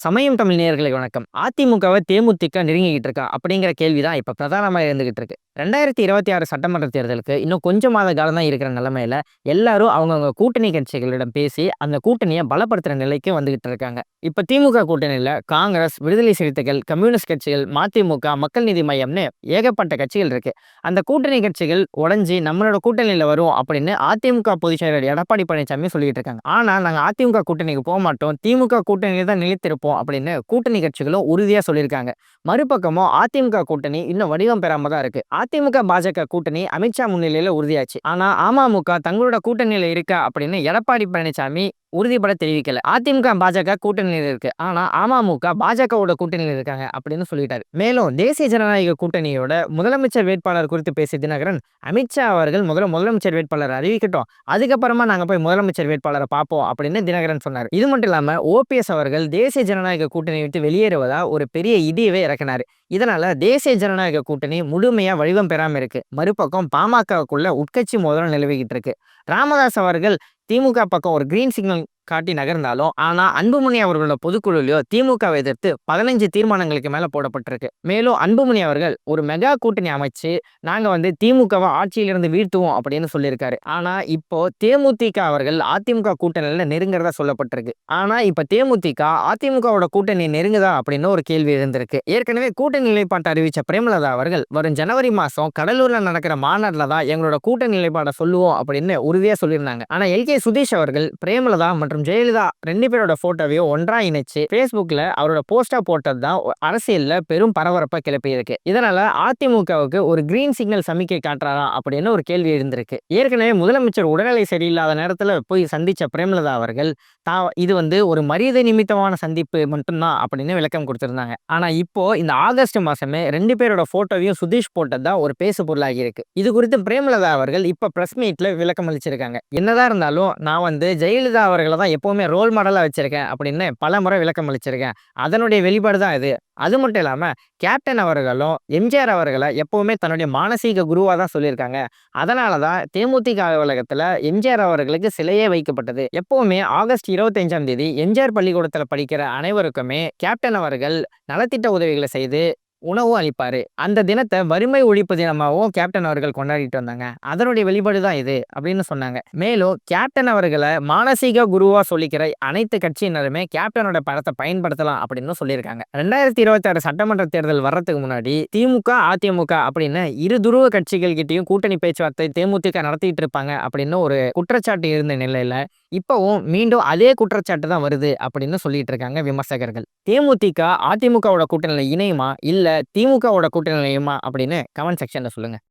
சமயம் தமிழ் நேயர்களுக்கு வணக்கம். அதிமுகவை தேமுதிக நெருங்கிக்கிட்டு இருக்கா அப்படிங்கிற கேள்வி தான் இப்போ பிரதானமாக இருந்துகிட்டு இருக்கு. ரெண்டாயிரத்தி இருபத்தி ஆறு சட்டமன்ற தேர்தலுக்கு இன்னும் கொஞ்சம் மாத காலம் தான் இருக்கிற நிலமையில எல்லாரும் அவங்கவுங்க கூட்டணி கட்சிகளிடம் பேசி அந்த கூட்டணியை பலப்படுத்துகிற நிலைக்கு வந்துகிட்டு இருக்காங்க. இப்போ திமுக கூட்டணியில் காங்கிரஸ் விடுதலை சிறுத்தைகள் கம்யூனிஸ்ட் கட்சிகள் மதிமுக மக்கள் நீதி மையம்னு ஏகப்பட்ட கட்சிகள் இருக்கு. அந்த கூட்டணி கட்சிகள் உடஞ்சி நம்மளோட கூட்டணியில் வரும் அப்படின்னு அதிமுக பொதுச் செயலர் எடப்பாடி பழனிசாமி சொல்லிட்டு இருக்காங்க. ஆனால் நாங்கள் அதிமுக கூட்டணிக்கு போக மாட்டோம் திமுக கூட்டணியில் தான் நிலைத்திருப்போம் அப்படின்னு கூட்டணி கட்சிகளும் உறுதியாக சொல்லியிருக்காங்க. மறுபக்கமும் அதிமுக கூட்டணி இன்னும் வடிவம் பெறாம தான் இருக்கு. அதிமுக பாஜக கூட்டணி அமித்ஷா முன்னிலையில உறுதியாச்சு. ஆனா அமமுக தங்களோட கூட்டணியில இருக்கா அப்படின்னு எடப்பாடி பழனிசாமி உறுதிப்பட தெரிவிக்கல. அதிமுக பாஜக கூட்டணியில் இருக்கு. ஆனா அமமுக பாஜகவோட கூட்டணியில் இருக்காங்க அப்படின்னு சொல்லிட்டாரு. மேலும் தேசிய ஜனநாயக கூட்டணியோட முதலமைச்சர் வேட்பாளர் குறித்து பேசிய தினகரன் அமித்ஷா அவர்கள் முதல்ல முதலமைச்சர் வேட்பாளர் அறிவிக்கட்டும். அதுக்கப்புறமா நாங்க போய் முதலமைச்சர் வேட்பாளரை பார்ப்போம் அப்படின்னு தினகரன் சொன்னார். இது மட்டும் இல்லாம ஓபிஎஸ் அவர்கள் தேசிய ஜனநாயக கூட்டணியை விட்டு வெளியேறுவதா ஒரு பெரிய இடியவே இறக்கினார். இதனால தேசிய ஜனநாயக கூட்டணி முழுமையா வடிவம் பெறாம இருக்கு. மறுபக்கம் பாமகவுக்குள்ள உட்கட்சி மோதல் நிலவிக்கிட்டு இருக்கு. ராமதாஸ் அவர்கள் திமுக பக்கம் ஒரு கிரீன் சிக்னல் காட்டி நகர்ந்தாலும் ஆனா அன்புமணி அவர்களோட பொதுக்குழுலையோ திமுகவை எதிர்த்து பதினஞ்சு தீர்மானங்களுக்கு மேல போடப்பட்டிருக்கு. மேலும் அன்புமணி அவர்கள் ஒரு மெகா கூட்டணி அமைச்சு நாங்க வந்து திமுகவை ஆட்சியிலிருந்து வீழ்த்துவோம் அப்படின்னு சொல்லியிருக்காரு. ஆனா இப்போ தேமுதிக அவர்கள் அதிமுக கூட்டணியில நெருங்குறதா சொல்லப்பட்டிருக்கு. ஆனா இப்ப தேமுதிக அதிமுகவோட கூட்டணி நெருங்குதா அப்படின்னு ஒரு கேள்வி இருந்திருக்கு ஏற்கனவே கூட்டணி நிலைப்பாட்டை அறிவிச்ச பிரேமலதா அவர்கள் வரும் ஜனவரி மாசம் கடலூர்ல நடக்கிற மாநாட்டில் தான் எங்களோட கூட்டணி நிலைப்பாடை சொல்லுவோம் அப்படின்னு உறுதியா சொல்லியிருந்தாங்க. ஆனா எல். கே. சுதீஷ் அவர்கள் பிரேமலதா மற்றும் மற்றும் ஜெயலலிதா ரெண்டு பேரோட போட்டோவையும் ஒன்றா இணைச்சு ஃபேஸ்புக்கில் அவரோட போஸ்டா போட்டது தான் அரசியலில் பெரும் பரபரப்பை கிளப்பியிருக்கு. இதனால அதிமுகவுக்கு ஒரு கிரீன் சிக்னல் சமிக்கை காட்டுறாரா அப்படின்னு ஒரு கேள்வி இருந்திருக்கு ஏற்கனவே முதலமைச்சர் உடல்நிலை சரியில்லாத நேரத்தில் போய் சந்திச்ச பிரேமலதா அவர்கள் தா இது வந்து ஒரு மரியாதை நிமித்தமான சந்திப்பு மட்டும்தான் அப்படின்னு விளக்கம் கொடுத்துருந்தாங்க. ஆனால் இப்போ இந்த ஆகஸ்ட் மாசமே ரெண்டு பேரோட போட்டோவையும் சுதீஷ் போட்டது தான் ஒரு பேசு பொருளாகி இருக்கு. இது குறித்து பிரேமலதா அவர்கள் இப்போ பிரஸ் மீட்ல விளக்கம் அளிச்சிருக்காங்க என்னதான் இருந்தாலும் நான் வந்து ஜெயலலிதா அவர்களை தான் எப்போவுமே ரோல் மாடலாக வச்சுருக்கேன் அப்படின்னு பல முறை விளக்கம் அளிச்சிருக்கேன். அதனுடைய வெளிப்பாடு தான் இது. அது மட்டும் இல்லாமல் கேப்டன் அவர்களும் எம்ஜிஆர் அவர்களை எப்போவுமே தன்னுடைய மானசீக குருவாக தான் சொல்லியிருக்காங்க. அதனால தான் தேமுதிக அலுவலகத்தில் எம்ஜிஆர் அவர்களுக்கு சிலையே வைக்கப்பட்டது. எப்போவுமே ஆகஸ்ட் இருபத்தஞ்சாம் தேதி எம்ஜிஆர் பள்ளிக்கூடத்தில் படிக்கிற அனைவருக்குமே கேப்டன் அவர்கள் நலத்திட்ட உதவிகளை செய்து உணவும் அளிப்பார். அந்த தினத்தை வறுமை ஒழிப்பு தினமாகவும் கேப்டன் அவர்கள் கொண்டாடிட்டு வந்தாங்க. அதனுடைய வெளிப்பாடு தான் இது அப்படின்னு சொன்னாங்க. மேலும் கேப்டன் அவர்களை மானசீக குருவாக சொல்லிக்கிற அனைத்து கட்சியினருமே கேப்டனோட படத்தை பயன்படுத்தலாம் அப்படின்னு சொல்லியிருக்காங்க. ரெண்டாயிரத்தி இருபத்தாறு சட்டமன்ற தேர்தல் வர்றதுக்கு முன்னாடி திமுக அதிமுக அப்படின்னு இரு துருவ கட்சிகள் கிட்டையும் கூட்டணி பேச்சுவார்த்தை தேமுதிக நடத்திட்டு இருப்பாங்க அப்படின்னு ஒரு குற்றச்சாட்டு இருந்த நிலையில இப்போவும் மீண்டும் அதே குற்றச்சாட்டு தான் வருது அப்படின்னு சொல்லிட்டு இருக்காங்க விமர்சகர்கள். தேமுதிக அதிமுகவோட கூட்டணியில் இணையுமா? இல்லை திமுகவோட கூட்டணியில் இணையுமா? அப்படின்னு கமெண்ட் செக்ஷனில் சொல்லுங்கள்